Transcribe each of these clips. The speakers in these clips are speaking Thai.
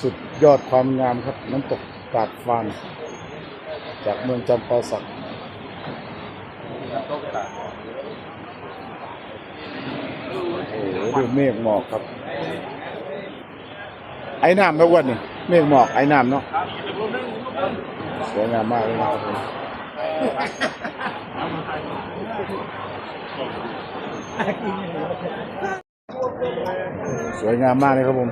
สุดยอดความงามครับ น้ำตกกาดฟาน จากเมืองจำปาสักโอ้โหดูเมฆหมอกครับ ไอ้น้ำครับวันนี้เมฆหมอกไอ้น้ำเนาะสวยงามมากเลยนะครับผมสวยงามมากเลยครับผม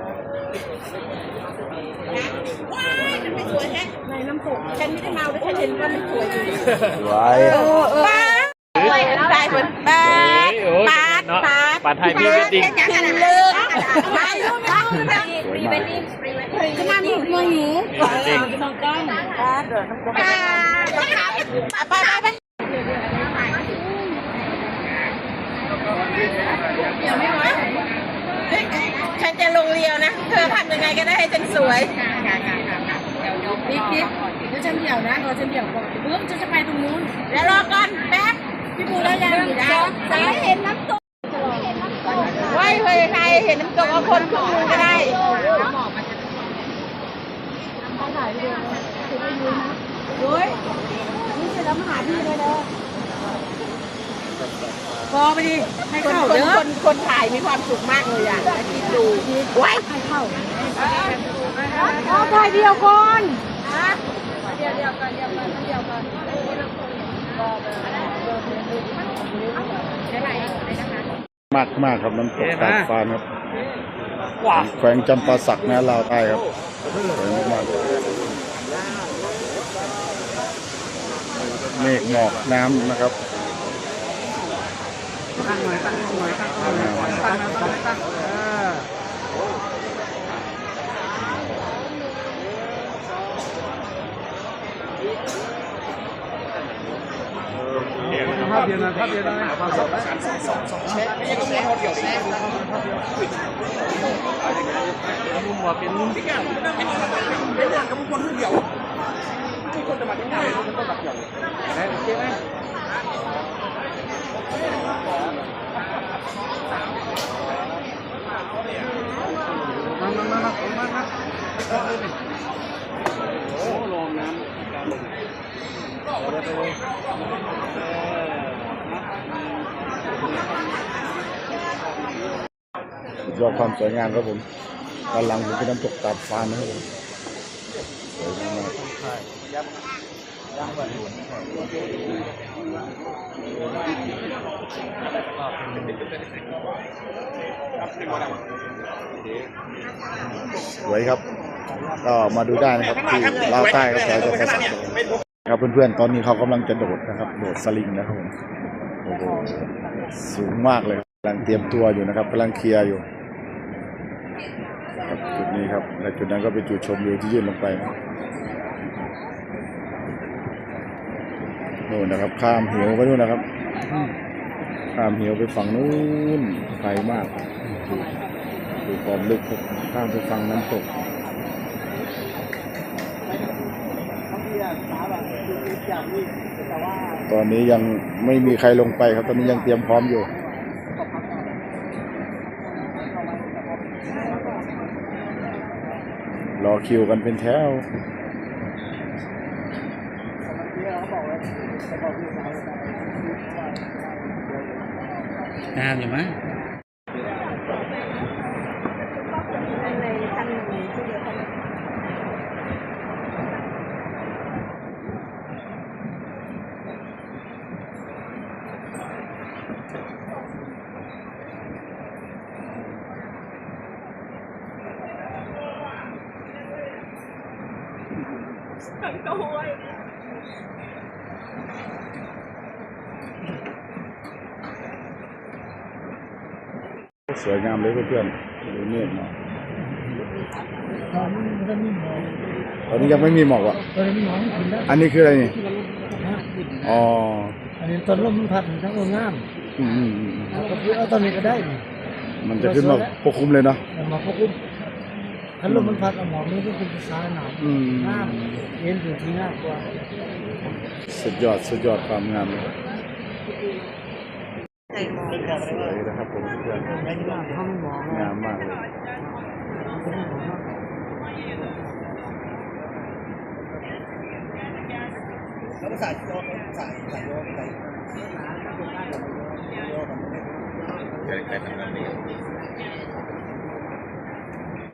ไม่สวยแฮะในน้ำตกฉันไม่ได้ เห็นว่ามันสวยอยู่สวยป้าสวยตายคนป้าป้าป้าป้าไทยพรีเวดดิ้งคือเลิกมาลูกมาสวยมากจะมาหนูมาหนูพรีเวดดิ้งป้าป้าปไปฉันจะลงเรียวนะ เธอทำยังไงก็ได้ให้ฉันสวยพี่กิ๊ฟเดี๋ยวฉันเดี่ยวนะรอฉันเดี่ยวก่อนเพิ่งจะจะไปตรงนู้นแล้วรอก่อนแป๊บพี่บูแล้วยังอยู่ได้จะไม่เห็นน้ำตกไว้เฮ้ยใครเห็นน้ำตกเอาคนขึ้นมือก็ได้พอไปดิให้คนเข้าคนเด้อคนคนถ่ายมีความสุขมากเลยอะคิดดูไว้พอถ่ายเดียวก่อน มากมากครับน้ำตกตาดฟานครับแขวงจำปาสักนะลาวใต้ครับสวยมากเมฆหมอกน้ำนะครับตั้งหน่อยตั้งหน่อยตั้งหน่อยตั้งตั้งตั้งเออาพเดียวนะภาพเดียวนะภาพสองมุมว่าเป็นมุมที่มามามามามาสุดย ยอดความสวยงามครับผมด้านหลังผมเป็นน้ำตกตาดฟานนะครับผมสวยมากสวยครับ ก็มาดูได้นะครับที่ลาวใต้ครับแถวจำปาสักครับเพื่อนๆ ตอนนี้เขากำลังจะโดดนะครับ โดดสลิงนะครับผม โอ้โห สูงมากเลยกำลังเตรียมตัวอยู่นะครับกำลังเคลียร์อยู่ ครับจุดนี้ครับและจุดนั้นก็เป็นจุดชมวิวที่ยื่นลงไปนะนู่นนะครับ ข้ามเหวไปนู่นนะครับ ข้ามเหวไปฝั่งนู้นไกลมากดูดูความลึกข้ามไปฝั่งน้ำตกตอนนี้ยังไม่มีใครลงไปครับ ตอนนี้ยังเตรียมพร้อมอยู่ รอคิวกันเป็นแถวงามอยู่มั้ย สวยงามเลยเพื่อนๆดูเมฆหมอกตอนนี้ยังไม่มีหมอกอะ ตอนนี้หมองขึ้นแล้วอันนี้คืออะไรนี่นะอ๋อ อันนี้ตอนลมมันพัดทั้งโรงงามอืมอืมอืมแล้วก็คือเอาตอนนี้ก็ได้นี่มันจะขึ้นมาปกคลุมเลยเนาะเอามาควบคุม ถ้าลมมันพัดเอาหมอนนี่ก็คือภาษาหนาวหน้าเย็นอยู่ที่หน้ากว่า สุดยอด สุดยอดความงามเลยสวยนะครับผมเพื่อนไม่ได้ว่าห้องหมองงามมากเลย แล้วภาษาโยกภาษาภาษาโยกอะไรใครใส่ทำงานนี้